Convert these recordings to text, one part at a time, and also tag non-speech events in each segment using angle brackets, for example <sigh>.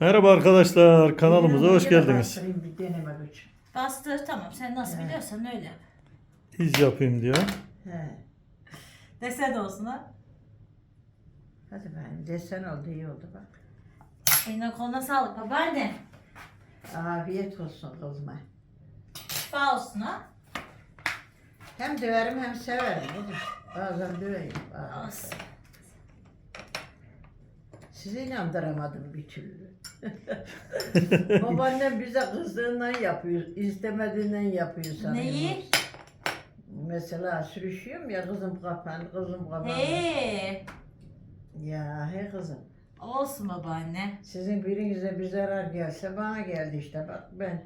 Merhaba arkadaşlar kanalımıza hoş geldiniz. Bastır tamam sen nasıl biliyorsan öyle yap. İz yapayım diyor. He. Desen olsun ha. Hadi ben desen oldu iyi oldu bak. Eline koluna sağlık babaanne. Afiyet olsun kızıma. Sağ olsun ha. Hem döverim hem severim. kızım. Bazen döveyim. bazen Olsun. severim. Sizi inandıramadım bir türlü. <laughs> Babaannem bize kızdığından yapıyor, istemediğinden yapıyor sanırım. Neyi? Mesela sürüşüyorum ya kızım kapan, kızım kapan. He. Ya he kızım. Olsun babaanne. Sizin birinize bir zarar gelse bana geldi işte bak ben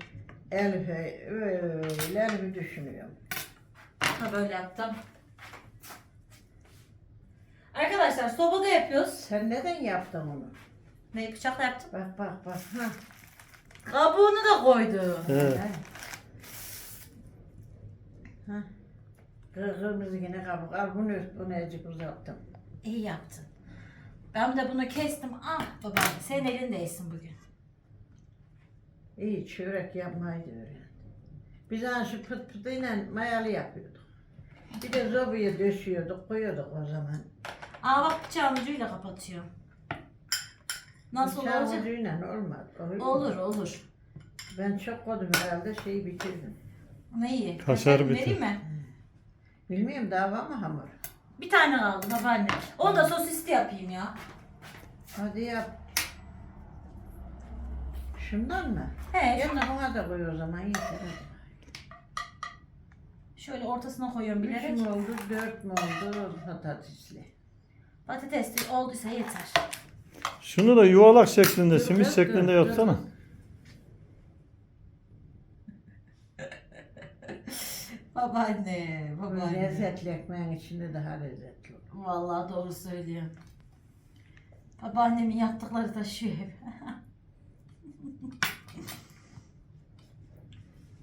Elif'e öyle Elif'i düşünüyorum. Ha böyle yaptım. Arkadaşlar sobada yapıyoruz. Sen neden yaptın onu? Ne bıçakla yaptım? Bak bak bak. Ha. Kabuğunu da koydu. Evet. Ha. Ha. Kır- Kırmızı yine kabuk. Al bunu, bunu azıcık uzattım. İyi yaptın. Ben de bunu kestim. Ah babaanne senin elindeysin bugün. İyi çörek yapmayı da öğrendim. Biz hani şu pıt pıtıyla mayalı yapıyorduk. Bir de zobuyu döşüyorduk, koyuyorduk o zaman. Aa bak bıçağın ucuyla kapatıyor. Nasıl Bıçağın olacak? ucuyla olmaz. Olur. mu? Olur olur. Ben çok koydum herhalde şeyi bitirdim. Neyi? Kaşar Vereyim bitti. mi? Bilmiyorum dava mı hamur? Bir tane kaldı babaanne. Onu da sosisli yapayım ya. Hadi yap. Şundan mı? He, Yanına buna da koy o zaman yeter hadi. şöyle ortasına koyuyorum Üç bilerek. mü oldu, dört mü oldu patatesli. Patatesli olduysa yeter. Şunu da yuvarlak şeklinde, Dur, simit dur, şeklinde yapsana. <laughs> Babaanne, Bu lezzetli ekmeğin içinde daha lezzetli olur. Vallahi doğru söylüyorsun. Babaannemin yaptıkları taşıyor hep. <laughs>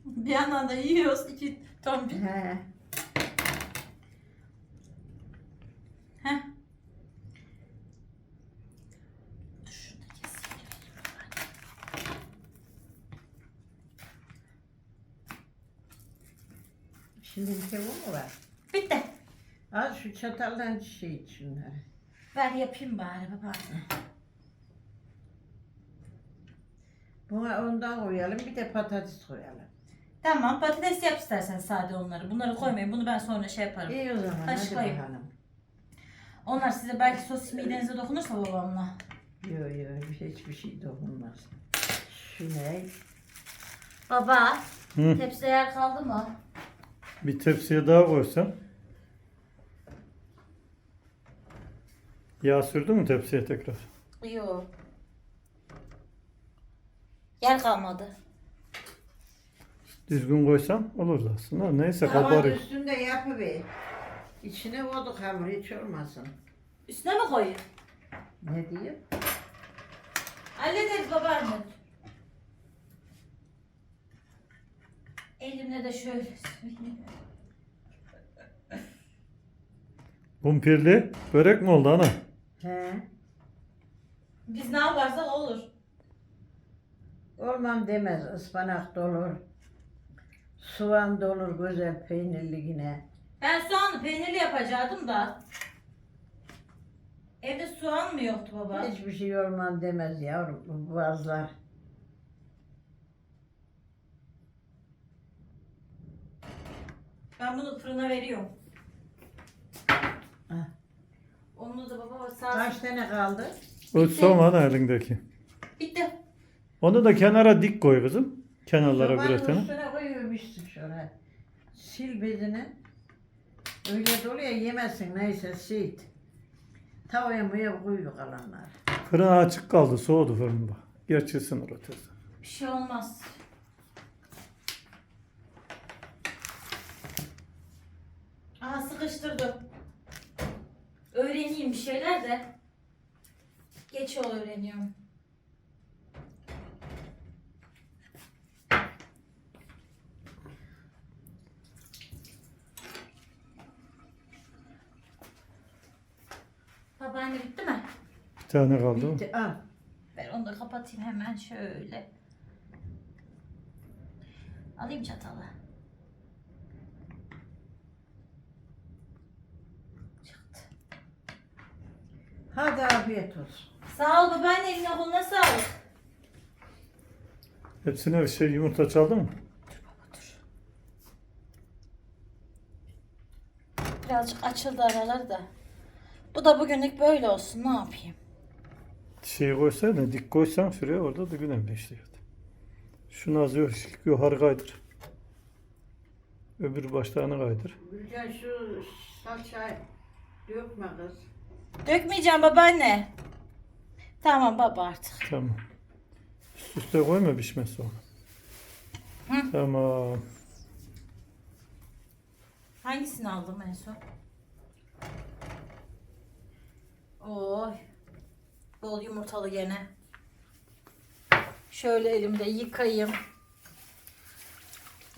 bir yandan da yiyoruz iki tombil. He. Heh. Dur şunu da keseyim. Şimdi bir şey bu mu var? Bitti. Al şu çataldan şey iç şunları. Ver yapayım bari babaanne. Buna ondan koyalım bir de patates koyalım. Tamam patates yap istersen sade onları. Bunları koymayın. Bunu ben sonra şey yaparım. İyi o zaman Kaşık hadi koyayım. bakalım. Onlar size belki sos midenize dokunursa babamla. Yok yok hiçbir şey dokunmaz. Şu ne? Baba Hı. tepside yer kaldı mı? Bir tepsiye daha koysam. Yağ sürdün mü tepsiye tekrar? Yok. Yer kalmadı. Düzgün koysam olurdu aslında. Neyse Ama kabarıyor. üstünde yapıver. İçine koyduk hamur hiç olmasın. Üstüne mi koyayım? Ne diyeyim? Hallederiz babaanne. Elimle de şöyle. Kumpirli börek mi oldu ana? He. Biz ne yaparsak olur. Olmam demez. ıspanak dolur. Soğan dolur güzel peynirli yine. Ben soğanlı peynirli yapacaktım da. Evde soğan mı yoktu baba? Hiçbir şey olmam demez yavrum bu boğazlar. Ben bunu fırına veriyorum. Heh. Onu da baba sağ Kaç tane kaldı? Ölç soğan elindeki. Bitti. Onu da kenara dik koy kızım. Kenarlara Soğanın birer tane. üstüne koyuyormuşsun şöyle. Sil bezini. Öyle doluyor yemezsin neyse sil. Tavaya muya koyuyor kalanlar. Fırın açık kaldı. Soğudu fırın bak. Gerçi ısınır o tez. Bir şey olmaz. Aha sıkıştırdım. Öğreneyim bir şeyler de. Geç ol öğreniyorum. Babaanne bitti mi? Bir tane kaldı. Bitti al. Ver Onu da kapatayım hemen şöyle. Alayım çatalı. Hadi afiyet olsun. Sağ ol babaanne eline koluna sağlık. Hepsine bir şey yumurta çaldın mı? Birazcık açıldı aralar da. Bu da bugünlük böyle olsun ne yapayım. Şey koysaydın, dik koysan şuraya orada da güneşliyordu. Şunu az yok, yukarı kaydır. Öbür başlarını kaydır. Gülcan şu salçayı dökme kız. Dökmeyeceğim babaanne. Tamam baba artık. Tamam. Üst üste koyma pişmez sonra. Hı. Tamam. Hangisini aldım en son? Oy. Bol yumurtalı gene. Şöyle elimde yıkayayım.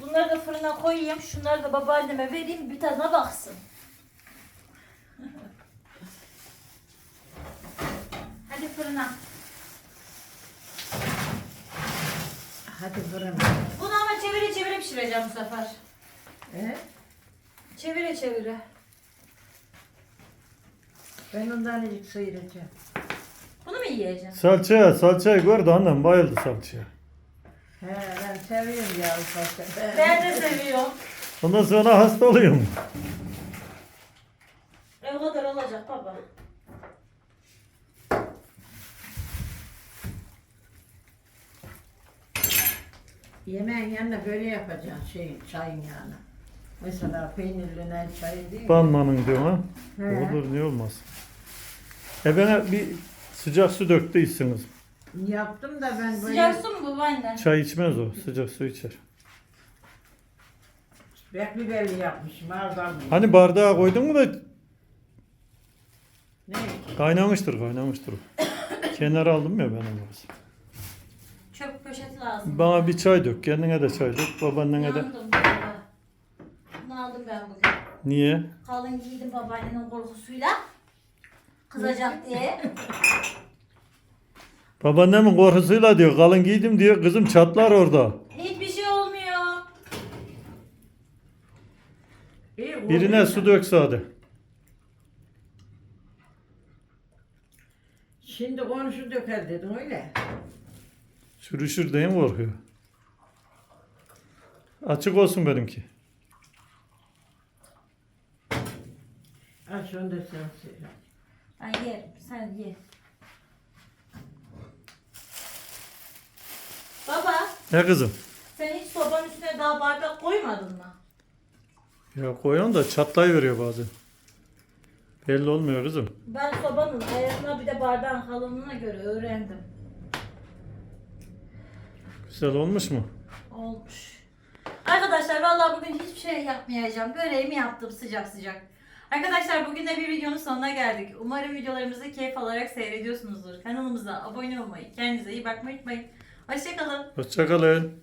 Bunları da fırına koyayım. Şunları da babaanneme vereyim. Bir tadına baksın. Fırına. Hadi fırın. Bunu ama çevire çevire pişireceğim bu sefer. E? Çevire çevire. Ben ondan azıcık sıyıracağım. Bunu mu yiyeceğim? Salçaya, salçayı gördü annem bayıldı salçaya. He ben seviyorum ya ufakta. Ben de seviyorum. Ondan sonra hasta oluyorum. E o kadar olacak baba. Yemeğin yanına böyle yapacaksın şeyin çayın yanına. Mesela peynirli nar çayı değil mi? Banmanın diyor ha. He. Olur niye olmaz. E bana bir sıcak su döktüyseniz. Yaptım da ben böyle Sıcak su mu babaanne? Çay içmez o. Sıcak su içer. bekli belli yapmışım ağzım. Hani bardağa koydun mu da Ne? kaynamıştır kaynamıştır. <coughs> Kenara aldım ya ben onu. Çöp poşeti lazım. Bana bir çay dök. Kendine de çay dök. Babaannene de. Yandım baba. Bunu aldım ben bugün. Niye? Kalın giydim babaannenin korkusuyla. Kızacak diye. <laughs> Babaannemin korkusuyla diyor. Kalın giydim diyor. Kızım çatlar orada. Hiçbir şey olmuyor. İyi, Birine su dök sade. Şimdi konuşu döker dedim öyle. Sürüşür diye mi korkuyor? Açık olsun benimki. Aç onu da sen söyle. Ben yerim. Sen ye. Baba Ne kızım? sen hiç sobanın üstüne daha bardak koymadın mı? Ya koyan da çatlayıveriyor bazen. Belli olmuyor kızım. Ben sobanın ayarına bir de bardağın kalınlığına göre öğrendim. Güzel olmuş mu? Olmuş. Arkadaşlar vallahi bugün hiçbir şey yapmayacağım. Böreğimi yaptım sıcak sıcak. Arkadaşlar bugün de bir videonun sonuna geldik. Umarım videolarımızı keyif alarak seyrediyorsunuzdur. Kanalımıza abone olmayı, kendinize iyi bakmayı unutmayın. Hoşçakalın. Hoşçakalın.